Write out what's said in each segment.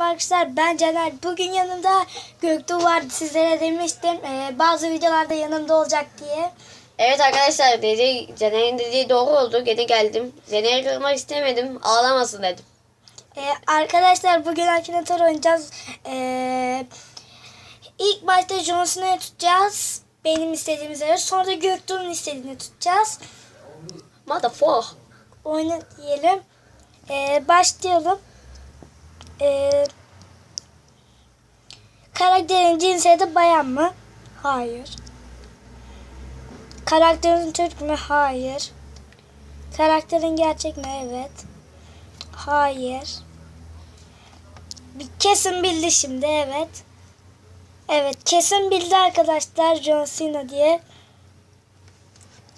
Arkadaşlar ben Caner. Bugün yanımda Göktuğ vardı. Sizlere demiştim ee, bazı videolarda yanımda olacak diye. Evet arkadaşlar dedi Caner'in dediği doğru oldu. Gene geldim. Caner'i kırmak istemedim. Ağlamasın dedim. Ee, arkadaşlar bugün Akinator oynayacağız. Ee, ilk başta Jon Snow'u tutacağız. Benim istediğim üzere. Sonra da Göktuğ'un istediğini tutacağız. Motherfucker. Oyna diyelim. Ee, başlayalım. Ee, karakterin cinsiyeti bayan mı? Hayır. Karakterin Türk mü? Hayır. Karakterin gerçek mi? Evet. Hayır. Bir kesin bildi şimdi. Evet. Evet kesin bildi arkadaşlar John Cena diye.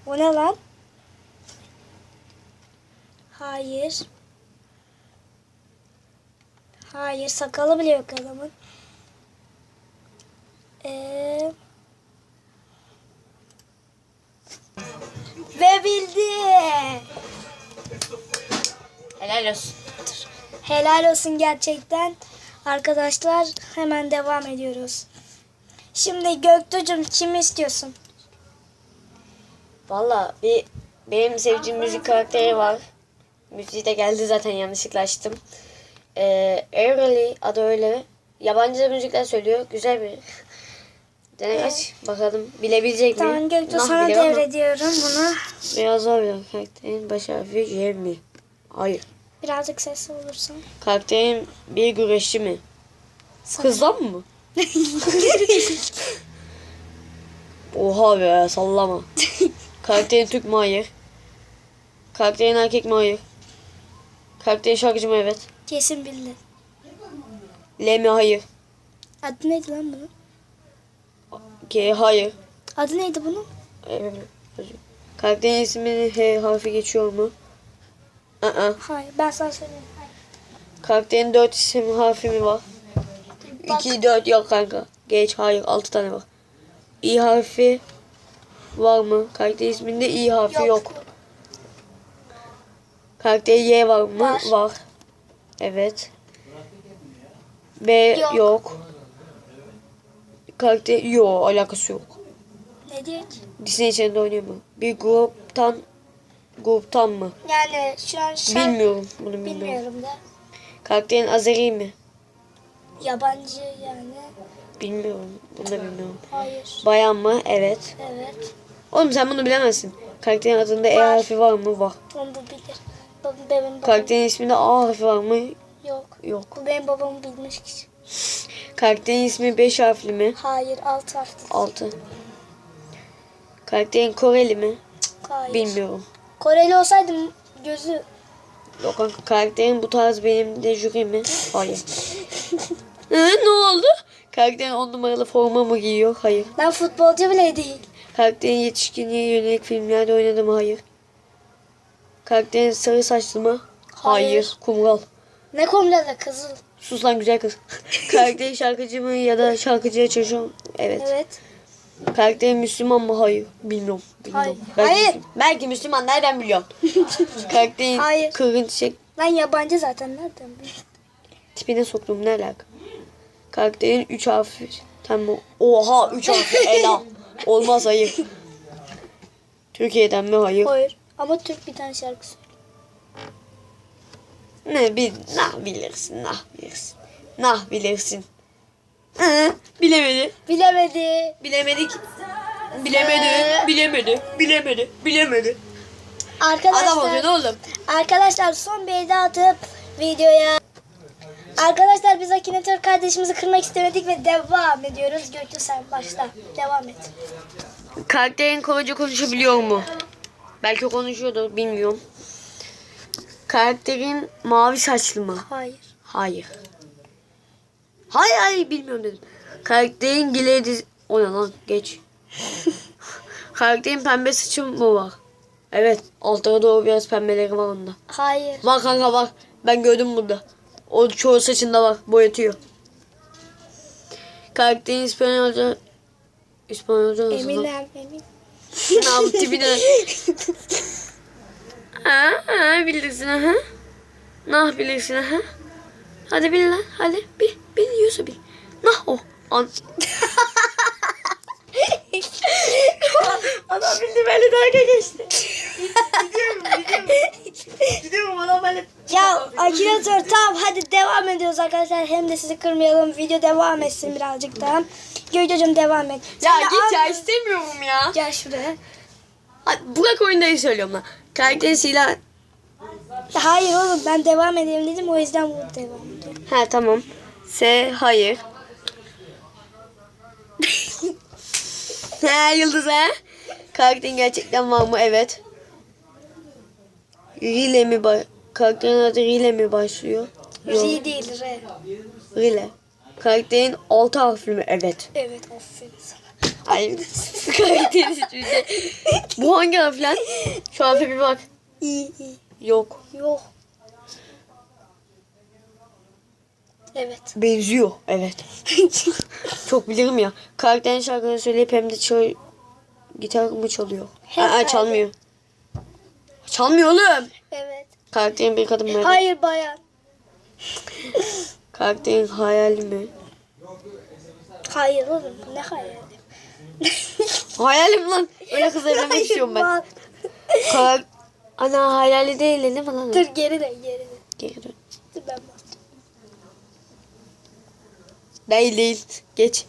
O ne lan? Hayır. Hayır sakalı bile yok adamın. Ee... Ve bildi. Helal olsun. Helal olsun gerçekten. Arkadaşlar hemen devam ediyoruz. Şimdi Göktuğ'cum kimi istiyorsun? Valla bir benim sevdiğim müzik karakteri var. Müziği de geldi zaten yanlışlıkla açtım. Ee, Airly adı öyle. Yabancı müzikler söylüyor. Güzel bir. Caner aç bakalım bilebilecek mi? Tamam Göktuğ Nah sana devrediyorum bunu. Biraz zor bir karakterin baş harfi J mi? Hayır. Birazcık sesli olursan. Karakterin bir güreşçi mi? Kızdan mı? Oha be sallama. Karakterin Türk mü? Hayır. Karakterin erkek mi? Hayır. Karakterin şarkıcı mı? Evet. Kesin bildi. L mi? Hayır. Adı neydi lan bunun? K hayır. Adı neydi bunun? Evet. Karakterin isminin H harfi geçiyor mu? Aa. Hayır ben sana söyleyeyim. Hayır. Karakterin 4 isim harfi mi var? Bak. 2 4 yok kanka. Geç hayır 6 tane var. İ harfi var mı? Karakter isminde İ harfi yok. Karakter Y var mı? Var. Var. Evet. B Yok. yok. Karakter yok alakası yok. Ne ki? Disney içinde oynuyor mu? Bir gruptan gruptan mı? Yani şu an şarkı Bilmiyorum. Bunu bilmiyorum. bilmiyorum da. Karakterin Azeri mi? Yabancı yani. Bilmiyorum. Bunu da bilmiyorum. Hayır. Bayan mı? Evet. Evet. Oğlum sen bunu bilemezsin. Karakterin adında E harfi var mı? Var. Babam, benim babam Karakterin isminde A harfi var mı? yok. Yok. Bu benim babam bilmiş kişi. Karakterin ismi 5 harfli mi? Hayır alt harfli. 6. Karakterin Koreli mi? Hayır. Bilmiyorum. Koreli olsaydım gözü Yok kanka karakterin bu tarz benim de jüri mi? Hayır. Hı, ne oldu? Karakterin 10 numaralı forma mı giyiyor? Hayır. ben futbolcu bile değil. Karakterin yetişkinliğe yönelik filmlerde oynadı mı? Hayır. Karakterin sarı saçlı mı? Hayır. Hayır. Kumral. Ne komple kızıl. Sus lan güzel kız. Karakterin şarkıcı mı ya da şarkıcıya çalışıyor? Evet. Evet. Karakterin Müslüman mı? Hayır. Bilmiyorum. Bilmiyorum. Hayır. Belki, Hayır. Müslüman- belki Müslüman nereden biliyorsun? Karakterin Hayır. kırın çiçek Ben yabancı zaten nereden bileyim? tipine soktum ne alaka? Karakterin 3 harfi. Tamam. Oha 3 harfi. Ela. Olmaz hayır. Türkiye'den mi? Hayır. Hayır. Ama Türk bir tane şarkı söylüyor. Ne bil, nah bilirsin, nah bilirsin. Nah bilirsin. Hı, bilemedi. Bilemedi. Bilemedik. Bilemedi. Bilemedi. Bilemedi. Bilemedi. Arkadaşlar. Adam olacaksın oğlum. Arkadaşlar son bir hediye atıp videoya Arkadaşlar biz Akinator kardeşimizi kırmak istemedik ve devam ediyoruz. Gökçe sen başla. Devam et. Karakterin korucu konuşabiliyor mu? Belki konuşuyordur bilmiyorum. Karakterin mavi saçlı mı? Hayır. Hayır. Hayır hayır bilmiyorum dedim. Karakterin giledi... O ne lan geç. Karakterin pembe saçı mı var? Evet. Altına doğru biraz pembeleri var onda. Hayır. Var kanka var. Ben gördüm burada. O çoğu saçında var. Boyatıyor. Karakterin İspanyolca... İspanyolca nasıl? Eminem emin. Ne yaptı tipine? ha, ha, bilirsin ha. Nah bilirsin ha. Hadi bil lan. Hadi bil. Biliyorsa bil. Nah o. An. Adam bildi böyle dalga geçti. gidiyorum gidiyorum. Gidiyorum adam böyle. Ya Akinator tamam hadi devam ediyoruz arkadaşlar. Hem de sizi kırmayalım. Video devam etsin birazcık daha. Gökçe'cim devam et. Ya Sen de git ya istemiyorum ya. Gel şuraya. Hadi Burak oyundayı söylüyorum lan. Karakterin silah. Ya Hayır oğlum ben devam edeyim dedim o yüzden bu devam ediyorum. Ha tamam. S hayır. ha Yıldız ha. Karakterin gerçekten var mı? Evet. Rile mi ba- Karakterin adı Rile mi başlıyor? Yok. R değil R. Rile. Karakterin altı harfli mi? Evet. Evet aferin sana. Ay karakterin ismi. Bu hangi harf lan? Şu harfe bir bak. İyi. Yok. Yok. Evet. Benziyor. Evet. Çok bilirim ya. Karakterin şarkını söyleyip hem de çal gitar mı çalıyor? Aa, çalmıyor. Çalmıyor oğlum. Evet. Karakterin bir kadın mı? Hayır bayan. Karakterin hayali mi? Hayır oğlum ne hayali? Hayalim lan. Öyle kız evlenmek istiyorum ben. Karak Ana hayali değil değil mi lan? Dur geri dön geri dön. Geri dön. Dur ben bastım. Değil değil. Geç.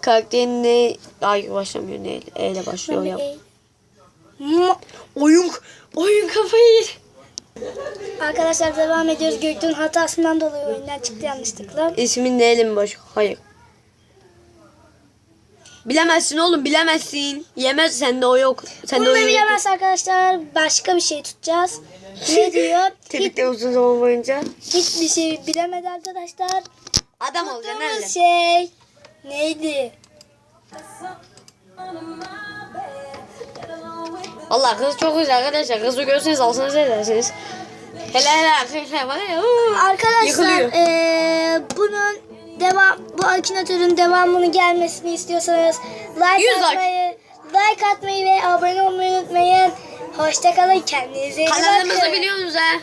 Karakterin ne? Ay başlamıyor ne? E ile başlıyor ya. Mu- Oyun. Oyun kafayı yedi. Arkadaşlar devam ediyoruz. Göktuğ'un hatasından dolayı oyundan çıktı yanlışlıkla. İsmin neyle mi başlıyor? Hayır. Bilemezsin oğlum bilemezsin. Yemez sende o yok. Sende Bunu o da yok. bilemez arkadaşlar. Başka bir şey tutacağız. Ne diyor? Hiç, Tebrikler uzun zaman boyunca. hiçbir şey bilemedi arkadaşlar. Adam olacaksın öyle. Tuttuğumuz şey neydi? Valla kız çok güzel arkadaşlar. Kızı görseniz alsanız edersiniz. Hele hele arkadaşlar var ya. Arkadaşlar eee, bunun devam bu Akinator'un devamını gelmesini istiyorsanız like 100 like. atmayı, like atmayı ve abone olmayı unutmayın. Hoşçakalın kendinize iyi Kanalımızı biliyorsunuz ha.